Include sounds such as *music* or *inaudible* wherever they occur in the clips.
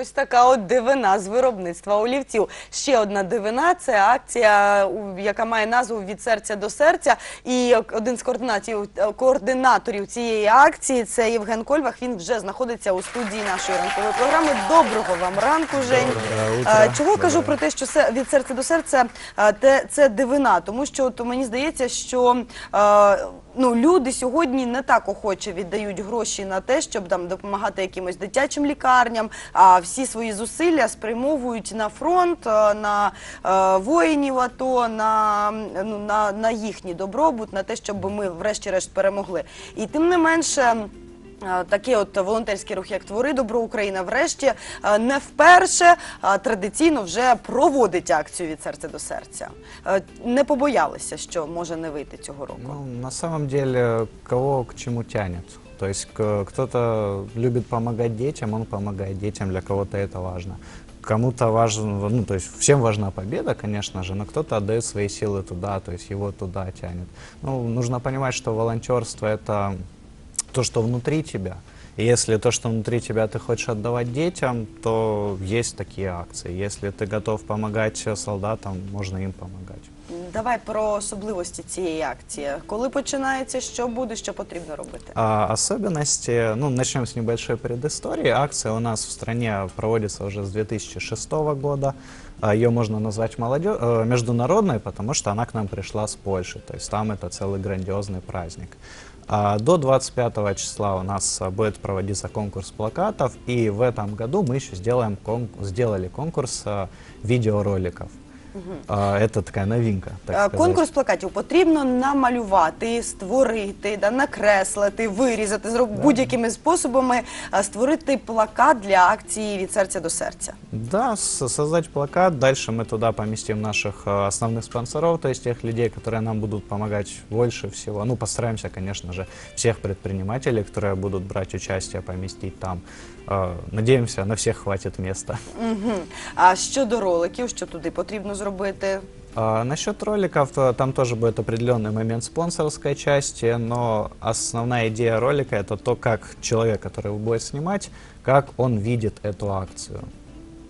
Ось така от дивина з виробництва олівців. Ще одна дивина це акція, яка має назву від серця до серця. І один з координаторів цієї акції це Євген Кольвах. Він вже знаходиться у студії нашої ранкової програми. Доброго вам ранку, Жень. А, утро. Чого кажу про те, що від серця до серця те, це дивина, тому що от, мені здається, що ну, люди сьогодні не так охоче віддають гроші на те, щоб там допомагати якимось дитячим лікарням, а всі свої зусилля спрямовують на фронт, на воїнів АТО, на, ну, на, на їхній добробут, на те, щоб ми врешті-решт перемогли. І тим не менше. Е, Такий от волонтерський рух, як Твори Добро Україна, врешті е, не вперше традиційно вже проводить акцію від серця до серця. Е, Не побоялися, що може не вийти цього року. Ну, на самом деле, кого к чему тянет. То есть кто-то любит помогать детям, он помогает детям, для кого-то это важно. Кому-то важно, ну, то есть всем важна победа, конечно же, но кто-то отдает свои силы туда, то есть его туда тянет. Ну, нужно понимать, что волонтерство это то, что внутри тебя. И если то, что внутри тебя ты хочешь отдавать детям, то есть такие акции. Если ты готов помогать солдатам, можно им помогать Давай про особливості цієї акції. Коли починається, що буде, що потрібно робити? А особенности, ну, начнем с небольшой предыстории. Акция у нас в стране проводится уже с 2006 года. А, Ее можно назвать молодё- э, международной, потому что она к нам пришла с Польши. То есть там это целый грандиозный праздник. А До 25 числа у нас а, будет проводиться конкурс плакатов, и в этом году мы еще сделаем кон- сделали конкурс а, видеороликов. А, Это такая новинка, так Е, сказать. Конкурс плакатів потрібно намалювати, створити, да, накреслити, вирізати, зроб- будь-якими способами е, створити плакат для акції від серця до серця. Да, с- создать плакат. Дальше мы туда поместим наших э, основных спонсоров, то есть тех людей, которые нам будут помогать больше всего. Ну, постараемся, конечно же, всех предпринимателей, которые будут брать участие, поместить там. Э, Надеемся, на всех хватит места. Угу. А щодо роликів, що туди потрібно зробити? А насчет роликов, то там тоже будет определенный момент спонсорской части, но основная идея ролика это то, как человек, который его будет снимать, как он видит эту акцию.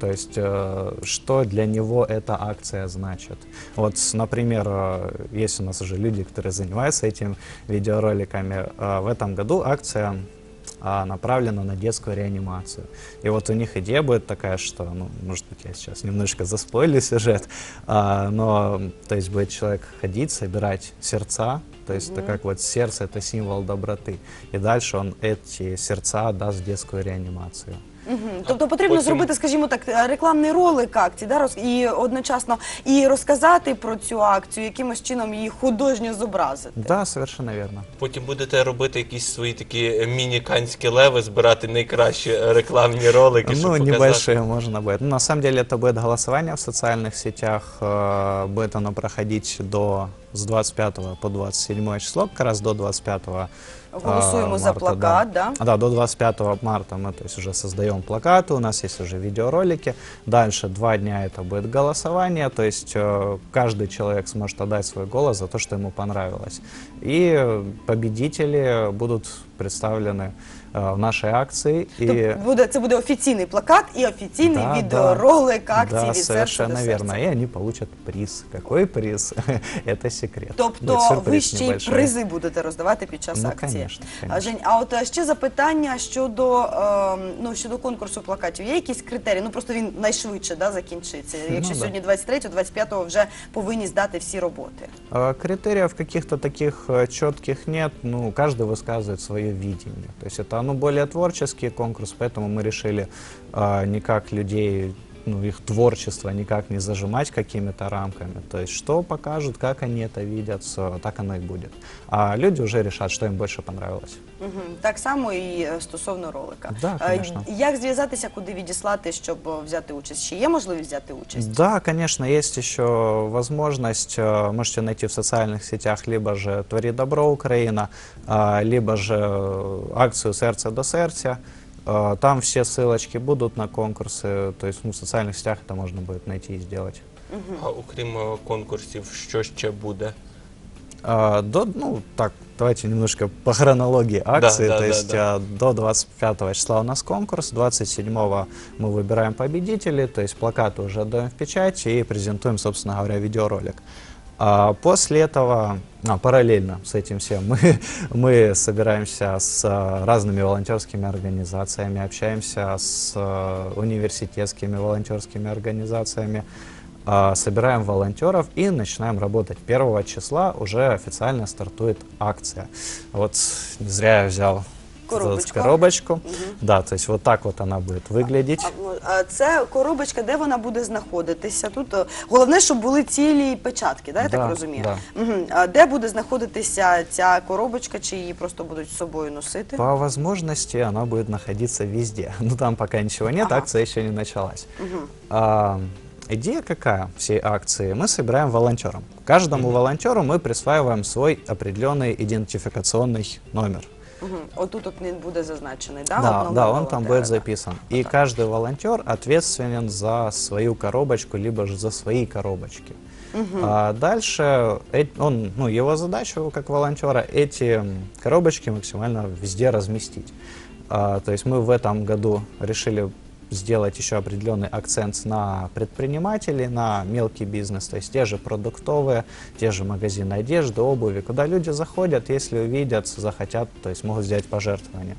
То есть, э, что для него эта акция значит. Вот, например, э, есть у нас уже люди, которые занимаются этими видеороликами. Э, в этом году акция а, направлена на детскую реанимацию. И вот у них идея будет такая, что, ну, может быть, я сейчас немножко заспойлю сюжет, а, но, то есть, будет человек ходить, собирать сердца, то есть, это как вот сердце, это символ доброты. И дальше он эти сердца даст в детскую реанимацию. Угу. Тобто потрібно потім- зробити, скажімо так, е, рекламний ролик акції, да, роз- і одночасно і розказати про цю акцію, якимось чином її художньо зобразити. Да, совершенно верно. Потім будете робити якісь свої такі е, міні-канські леви, збирати найкращі е, рекламні ролики, щоб Ну, показати. небольшие можно будет. Ну, на самом деле это будет голосование в социальных сетях. э, Будет оно проходить до с 25 по 27 число, как раз до 25 Голосуємо а, за марта, плакат, да? А, Да, до 25 марта мы то есть, уже создаем плакаты, у нас есть уже видеоролики. Дальше два дня это будет голосование, то есть э, каждый человек сможет отдать свой голос за то, что ему понравилось. И победители будут представлены в нашей акции. И... Тобто буде, це буде офіційний плакат і офіційний Да, відеоролик да, акції да, від серця совершенно до серця. верно. И они получат приз. Какой приз? *laughs* Это секрет. Тобто Будет ви сюрприз ще й небольшой. призи будете роздавати під час Ну, акції. конечно, А, конечно. Жень, а от е, ще запитання щодо, ем, ну, щодо конкурсу плакатів. Є якісь критерії? Ну просто він найшвидше да, закінчиться. Якщо да. сьогодні 23, 25 вже повинні здати всі роботи. А, Критериев каких-то таких э, четких нет, ну, каждый высказывает свое видение. То ну, более творческий конкурс, поэтому мы решили а, никак людей, ну, их творчество никак не зажимать какими-то рамками. То есть что покажут, как они это видят, с- так оно и будет. А люди уже решат, что им больше понравилось. Угу. Так само і е, стосовно ролика. Да, Е, конечно. Як зв'язатися, куди відіслати, щоб е, взяти участь? Чи є можливість взяти участь? Да, конечно, есть еще возможность. э, Можете найти в социальных сетях либо же «Твори добро Украина», а, либо же э, акцию «Сердце до сердца». Э, Там все ссылочки будут на конкурсы, то есть ну, в социальных сетях это можно будет найти и сделать. А окрім е, конкурсів, що ще буде? А, до, ну, так, давайте немножко по хронологии акции. да, То да, есть да. а, до 25 числа у нас конкурс, 27 мы выбираем победителей, то есть плакаты уже отдаем в печать и презентуем, собственно говоря, видеоролик. А после этого, а, параллельно с этим всем, мы, *laughs* мы собираемся с а, разными волонтерскими организациями, общаемся с а, университетскими волонтерскими организациями, а, собираем волонтеров и начинаем работать. 1 числа уже официально стартует акция. Вот не зря я взял эту Коробочку. коробочку. Да, то есть вот так вот она будет выглядеть. А, ну, а Це коробочка, де вона буде знаходитися? Тут е, головне, щоб були цілі печатки, да, я Да, так розумію? да. Мгм. А де буде знаходитися ця коробочка, чи її просто будуть з собою носити? По возможности она будет находиться везде. *laughs* Ну там пока ничего нет, Ага. акция еще не началась. А, идея какая всей акции? Мы собираем волонтерам. Каждому волонтеру мы присваиваем свой определенный идентификационный номер. Мгм. Отут от він буде зазначений, да? Да, да, он там будет записан. И каждый волонтер ответственен за свою коробочку, либо же за свои коробочки. А дальше э- он, ну, его задача как волонтера эти коробочки максимально везде разместить. А, то есть мы в этом году решили сделать еще определенный акцент на предпринимателей, на мелкий бизнес, то есть те же продуктовые, те же магазины одежды, обуви, куда люди заходят, если увидят, захотят, то есть могут сделать пожертвования.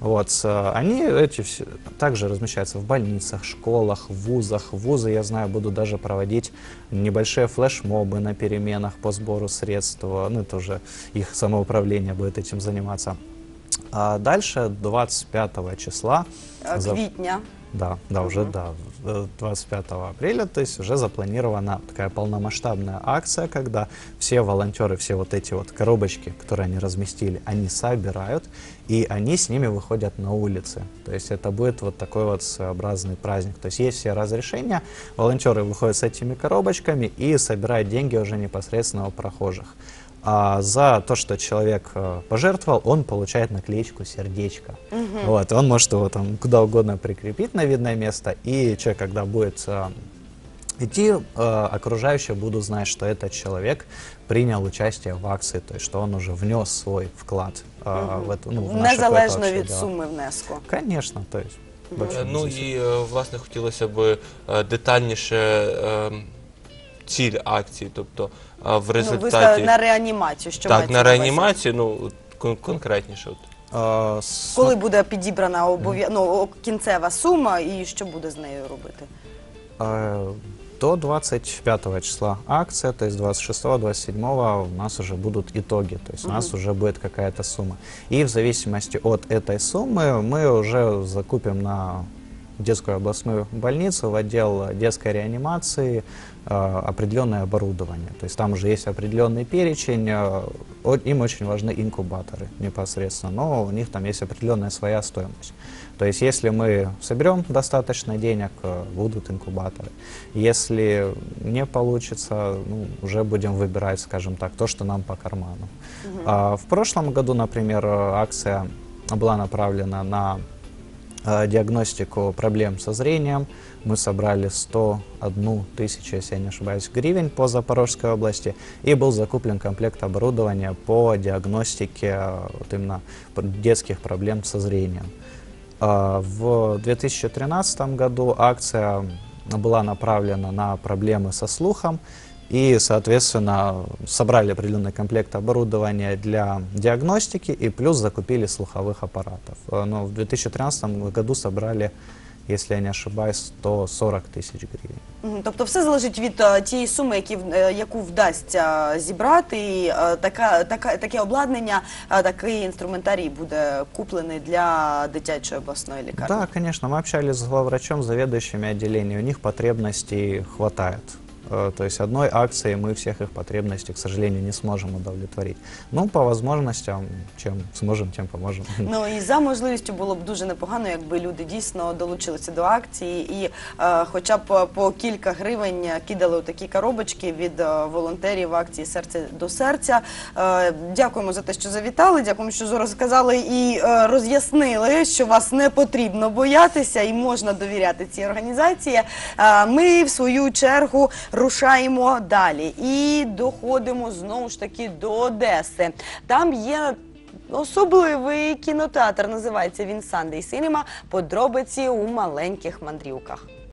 Вот, э, они эти все также размещаются в больницах, школах, вузах. Вузы, я знаю, будут даже проводить небольшие флешмобы на переменах по сбору средств. Ну, это уже их самоуправление будет этим заниматься. А дальше, 25 числа, Е, за- Квітня. да, да, уже да, э, 25 апреля, то есть уже запланирована такая полномасштабная акция, когда все волонтеры, все вот эти вот коробочки, которые они разместили, они собирают, и они с ними выходят на улицы. То есть это будет вот такой вот своеобразный праздник. То есть есть все разрешения, волонтеры выходят с этими коробочками и собирают деньги уже непосредственно у прохожих А за то, что человек э, пожертвовал, он получает наклеечку сердечко. Вот, он может его там куда угодно прикрепить на видное место, и человек, когда будет э, идти, э, окружающие будут знать, что этот человек принял участие в акции, то есть что он уже внес свой вклад э, в эту, ну, в наше какое-то Незалежно общее від дело. суми внеску. Конечно, то есть. вообще Е, не Ну зависит. і е, власне хотілося б е, детальніше е, ціль акції, тобто е, в Ну, ви сказали результаті на реанімацію, що так мається на увазі? реанімацію, ну от кон- конкретніше. От. Э, с- Коли буде підібрана обов'я... ну, о- кінцева сума і що буде з нею робити? Э, До 25 числа акция, то есть 26-27 у нас уже будут итоги, то есть у нас уже будет какая-то сумма. И в зависимости от этой суммы мы уже закупим на детскую областную больницу, в отдел детской реанимации э, определенное оборудование. То есть там уже есть определенный перечень, э, им очень важны инкубаторы непосредственно, но у них там есть определенная своя стоимость. То есть если мы соберем достаточно денег, э, будут инкубаторы. Если не получится, ну, уже будем выбирать, скажем так, то, что нам по карману. А, в прошлом году, например, акция была направлена на диагностику проблем со зрением. Мы собрали 101 тысячу, если я не ошибаюсь, гривен по Запорожской области. И был закуплен комплект оборудования по диагностике э, вот именно детских проблем со зрением. А, В 2013 году акция была направлена на проблемы со слухом И, соответственно, собрали определенный комплект оборудования для диагностики и плюс закупили слуховых аппаратов. Э, Но в 2013 году собрали, если я не ошибаюсь, 140 тысяч гривен. Мгм. Тобто все залежить від е, тієї суми, які, в- е, яку вдасться зібрати. І, е, така, така, таке обладнання, е, такий інструментарій буде куплений для дитячої обласної лікарні. Да, конечно, мы общались с главврачом, заведующими отделений, у них потребностей хватает. Э, То есть одной акцией мы всех их потребностей, к сожалению, не сможем удовлетворить. Ну, по возможностям, чем сможем, тем поможем. *laughs* Ну і за можливістю було б дуже непогано, якби люди дійсно долучилися до акції і е, хоча б по кілька гривень кидали у такі коробочки від е, волонтерів акції Серце до серця. Е, дякуємо за те, що завітали. Дякуємо, що розказали і е, роз'яснили, що вас не потрібно боятися і можна довіряти цій організації. Е, ми в свою чергу рушаємо далі і доходимо знову ж таки до Одеси. Там є. Особливий кінотеатр називається він Сандей Синема. Подробиці у маленьких мандрівках.